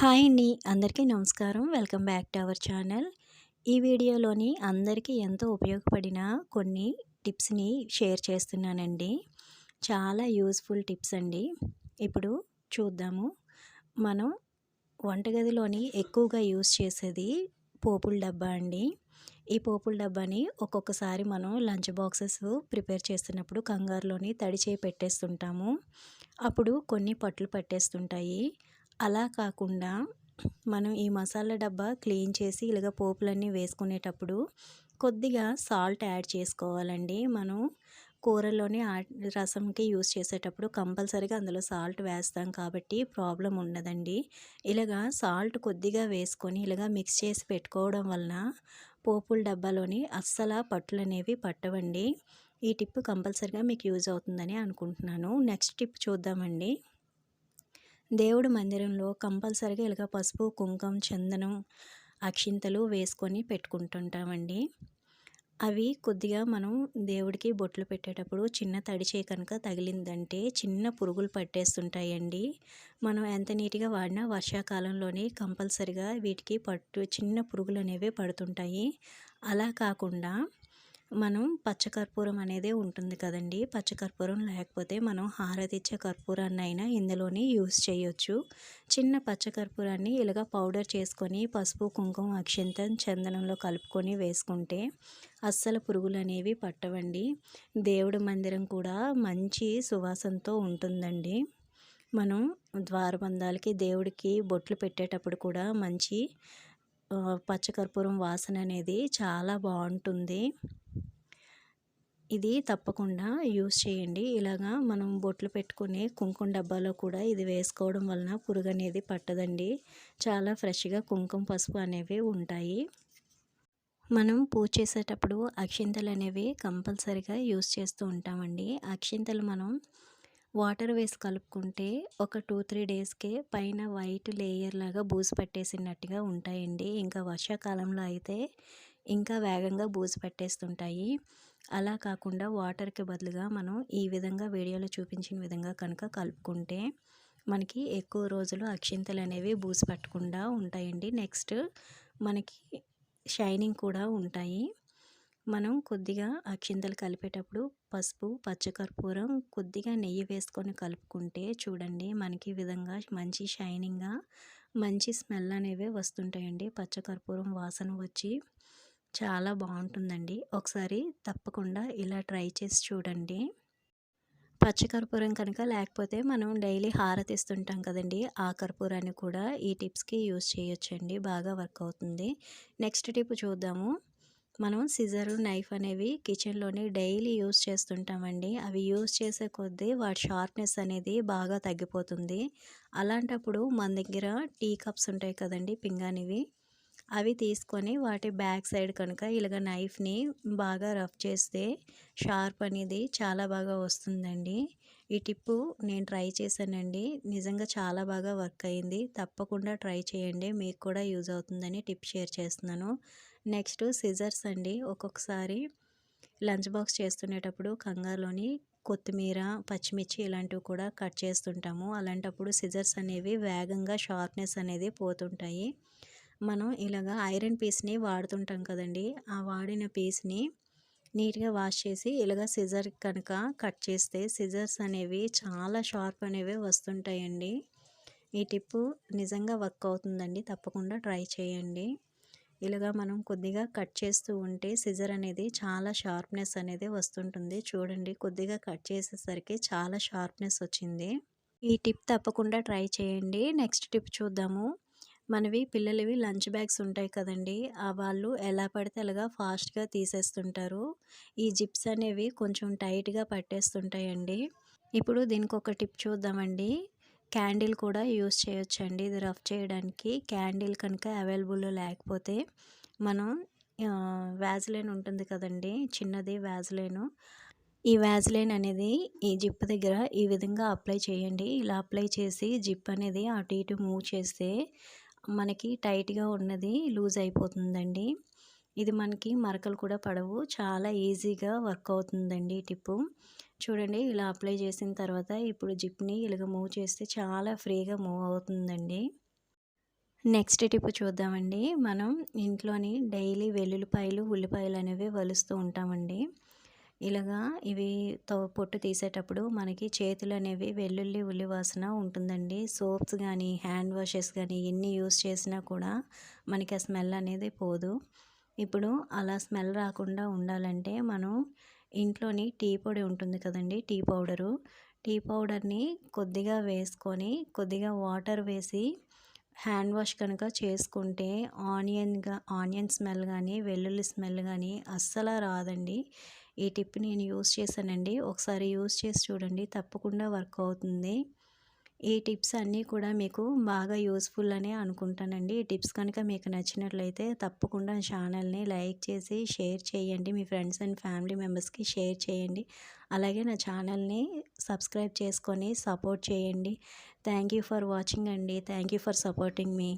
Hi అండి. అందరికీ నమస్కారం. Welcome back to our channel. ఈ వీడియోలోని అందరికీ ఎంతో ఉపయోగపడిన కొన్ని టిప్స్ని షేర్ చేస్తున్నానండి. చాలా యూస్ఫుల్ టిప్స్ అండి. ఇప్పుడు చూద్దాము. మనం వంటగదిలోని ఎక్కువగా యూస్ చేసేది పోపుల డబ్బా అండి. ఈ పోపుల డబ్బాని ఒక్కొక్కసారి మనం లంచ్ బాక్సెస్ ప్రిపేర్ చేస్తున్నప్పుడు కంగారులోని తడి చేయి పెట్టేస్తుంటాము. అప్పుడు కొన్ని పట్లు పట్టేస్తుంటాయి. అలా కాకుండా మనం ఈ మసాలా డబ్బా క్లీన్ చేసి ఇలాగ పోపులన్నీ వేసుకునేటప్పుడు కొద్దిగా సాల్ట్ యాడ్ చేసుకోవాలండి. మనం కూరలోని రసంకి యూస్ చేసేటప్పుడు కంపల్సరీగా అందులో సాల్ట్ వేస్తాం కాబట్టి ప్రాబ్లం ఉండదండి. ఇలాగా సాల్ట్ కొద్దిగా వేసుకొని ఇలాగా మిక్స్ చేసి పెట్టుకోవడం వలన పోపుల డబ్బాలోని అస్సలు పట్టులు అనేవి పట్టవండి. ఈ టిప్ కంపల్సరీగా మీకు యూజ్ అవుతుందని అనుకుంటున్నాను. నెక్స్ట్ టిప్ చూద్దామండి. దేవుడి మందిరంలో కంపల్సరిగా ఇలాగ పసుపు కుంకుమ చందనం అక్షింతలు వేసుకొని పెట్టుకుంటుంటామండి. అవి కొద్దిగా మనం దేవుడికి బొట్లు పెట్టేటప్పుడు చిన్న తడిచే కనుక తగిలిందంటే చిన్న పురుగులు పట్టేస్తుంటాయండి. మనం ఎంత నీట్గా వాడినా వర్షాకాలంలోనే కంపల్సరిగా వీటికి పట్టు చిన్న పురుగులు అనేవి పడుతుంటాయి. అలా కాకుండా మనం పచ్చకర్పూరం అనేది ఉంటుంది కదండి. పచ్చకర్పూరం లేకపోతే మనం హారతిచ్చే కర్పూరాన్ని అయినా ఇందులోనే యూస్ చేయొచ్చు. చిన్న పచ్చకర్పూరాన్ని ఇలాగ పౌడర్ చేసుకొని పసుపు కుంకుమ అక్షింతం చందనంలో కలుపుకొని వేసుకుంటే అస్సలు పురుగులు అనేవి పట్టవండి. దేవుడి మందిరం కూడా మంచి సువాసనతో ఉంటుందండి. మనం ద్వారబంధాలకి దేవుడికి బొట్లు పెట్టేటప్పుడు కూడా మంచి పచ్చకర్పూరం వాసన అనేది చాలా బాగుంటుంది. ఇది తప్పకుండా యూస్ చేయండి. ఇలాగా మనం బొట్లు పెట్టుకునే కుంకుమ డబ్బాలో కూడా ఇది వేసుకోవడం వలన పురుగు అనేది పట్టదండి. చాలా ఫ్రెష్గా కుంకుమ పసుపు అనేవి ఉంటాయి. మనం పూజ చేసేటప్పుడు అక్షింతలు అనేవి కంపల్సరిగా యూస్ చేస్తూ ఉంటామండి. అక్షింతలు మనం వాటర్ వేసి కలుపుకుంటే ఒక టూ త్రీ డేస్కే పైన వైట్ లేయర్ లాగా బూజు పట్టేసినట్టుగా ఉంటాయండి. ఇంకా వర్షాకాలంలో అయితే ఇంకా వేగంగా బూజు పట్టేస్తుంటాయి. అలా కాకుండా వాటర్కి బదులుగా మనం ఈ విధంగా వీడియోలో చూపించిన విధంగా కనుక కలుపుకుంటే మనకి ఎక్కువ రోజులు అక్షింతలు అనేవి బూసి పట్టకుండా ఉంటాయండి. నెక్స్ట్ మనకి షైనింగ్ కూడా ఉంటాయి. మనం కొద్దిగా అక్షింతలు కలిపేటప్పుడు పసుపు పచ్చకర్పూరం కొద్దిగా నెయ్యి వేసుకొని కలుపుకుంటే చూడండి మనకి విధంగా మంచి షైనింగ్గా మంచి స్మెల్ అనేవి వస్తుంటాయండి. పచ్చకర్పూరం వాసన వచ్చి చాలా బాగుంటుందండి. ఒకసారి తప్పకుండా ఇలా ట్రై చేసి చూడండి. పచ్చకర్పూరం కనుక లేకపోతే మనం డైలీ హారతిస్తుంటాం కదండి ఆ కర్పూరాన్ని కూడా ఈ టిప్స్కి యూజ్ చేయొచ్చండి. బాగా వర్క్ అవుతుంది. నెక్స్ట్ టిప్ చూద్దాము. మనం సిజర్ నైఫ్ అనేవి కిచెన్లోనే డైలీ యూజ్ చేస్తుంటామండి. అవి యూజ్ చేసే కొద్దీ వాటి షార్ప్నెస్ అనేది బాగా తగ్గిపోతుంది. అలాంటప్పుడు మన దగ్గర టీ కప్స్ ఉంటాయి కదండి పింగానివి అవి తీసుకొని వాటి బ్యాక్ సైడ్ కనుక ఇలాగ నైఫ్ని బాగా రఫ్ చేస్తే షార్ప్ అనేది చాలా బాగా వస్తుందండి. ఈ టిప్పు నేను ట్రై చేశానండి. నిజంగా చాలా బాగా వర్క్ అయింది. తప్పకుండా ట్రై చేయండి. మీకు కూడా యూజ్ అవుతుందని టిప్ షేర్ చేస్తున్నాను. నెక్స్ట్ సిజర్స్ అండి. ఒక్కొక్కసారి లంచ్ బాక్స్ చేస్తునేటప్పుడు కంగారులోని కొత్తిమీర పచ్చిమిర్చి ఇలాంటివి కూడా కట్ చేస్తుంటాము. అలాంటప్పుడు సిజర్స్ అనేవి వేగంగా షార్ప్నెస్ అనేది పోతుంటాయి. మనం ఇలాగ ఐరన్ పీస్ని వాడుతుంటాం కదండి ఆ వాడిన పీస్ని నీట్గా వాష్ చేసి ఇలాగ సిజర్ కనుక కట్ చేస్తే సిజర్స్ అనేవి చాలా షార్ప్ అనేవి వస్తుంటాయండి. ఈ టిప్పు నిజంగా వర్క్ అవుతుందండి తప్పకుండా ట్రై చేయండి. ఇలాగా మనం కొద్దిగా కట్ చేస్తూ ఉంటే సిజర్ అనేది చాలా షార్ప్నెస్ అనేది వస్తుంటుంది. చూడండి కొద్దిగా కట్ చేసేసరికి చాలా షార్ప్నెస్ వచ్చింది. ఈ టిప్ తప్పకుండా ట్రై చేయండి. నెక్స్ట్ టిప్ చూద్దాము. మనవి పిల్లలవి లంచ్ బ్యాగ్స్ ఉంటాయి కదండి ఆ వాళ్ళు ఎలా పడితే అలాగా ఫాస్ట్గా తీసేస్తుంటారు. ఈ జిప్స్ అనేవి కొంచెం టైట్గా పట్టేస్తుంటాయండి. ఇప్పుడు దీనికి ఒక టిప్ చూద్దామండి. క్యాండిల్ కూడా యూస్ చేయొచ్చండి. ఇది రఫ్ చేయడానికి క్యాండిల్ కనుక అవైలబుల్ లేకపోతే మనం వ్యాజ్లైన్ ఉంటుంది కదండి చిన్నది వ్యాజ్లైన్ ఈ వ్యాజ్లైన్ అనేది ఈ జిప్ దగ్గర ఈ విధంగా అప్లై చేయండి. ఇలా అప్లై చేసి జిప్ అనేది అటు ఇటు మూవ్ చేస్తే మనకి టైట్గా ఉన్నది లూజ్ అయిపోతుందండి. ఇది మనకి మరకలు కూడా పడవు. చాలా ఈజీగా వర్క్ అవుతుందండి టిప్పు. చూడండి ఇలా అప్లై చేసిన తర్వాత ఇప్పుడు జిప్ని ఇలాగ మూవ్ చేస్తే చాలా ఫ్రీగా మూవ్ అవుతుందండి. నెక్స్ట్ టిప్ చూద్దామండి. మనం ఇంట్లోని డైలీ వెల్లుల్లిపాయలు ఉల్లిపాయలు అనేవి వలుస్తూ ఉంటామండి. ఇలాగా ఇవి తో పొట్టు తీసేటప్పుడు మనకి చేతులు అనేవి వెల్లుల్లి ఉల్లి వాసన ఉంటుందండి. సోప్స్ కానీ హ్యాండ్ వాషెస్ కానీ ఎన్ని యూస్ చేసినా కూడా మనకి ఆ స్మెల్ అనేది పోదు. ఇప్పుడు అలా స్మెల్ రాకుండా ఉండాలంటే మనం ఇంట్లోని టీ పొడి ఉంటుంది కదండి టీ పౌడరు. టీ పౌడర్ని కొద్దిగా వేసుకొని కొద్దిగా వాటర్ వేసి హ్యాండ్ వాష్ కనుక చేసుకుంటే ఆనియన్గా ఆనియన్ స్మెల్ కానీ వెల్లుల్లి స్మెల్ కానీ అస్సలు రాదండి. ఈ టిప్ నేను యూస్ చేశానండి. ఒకసారి యూస్ చేసి చూడండి తప్పకుండా వర్క్ అవుతుంది. ఈ టిప్స్ అన్నీ కూడా మీకు బాగా యూస్ఫుల్ అని అనుకుంటానండి. ఈ టిప్స్ కనుక మీకు నచ్చినట్లయితే తప్పకుండా ఛానల్ని లైక్ చేసి షేర్ చేయండి. మీ ఫ్రెండ్స్ అండ్ ఫ్యామిలీ మెంబర్స్కి షేర్ చేయండి. అలాగే నా ఛానల్ని సబ్స్క్రైబ్ చేసుకొని సపోర్ట్ చేయండి. థ్యాంక్ యూ ఫర్ వాచింగ్ అండి. Thank you for supporting me.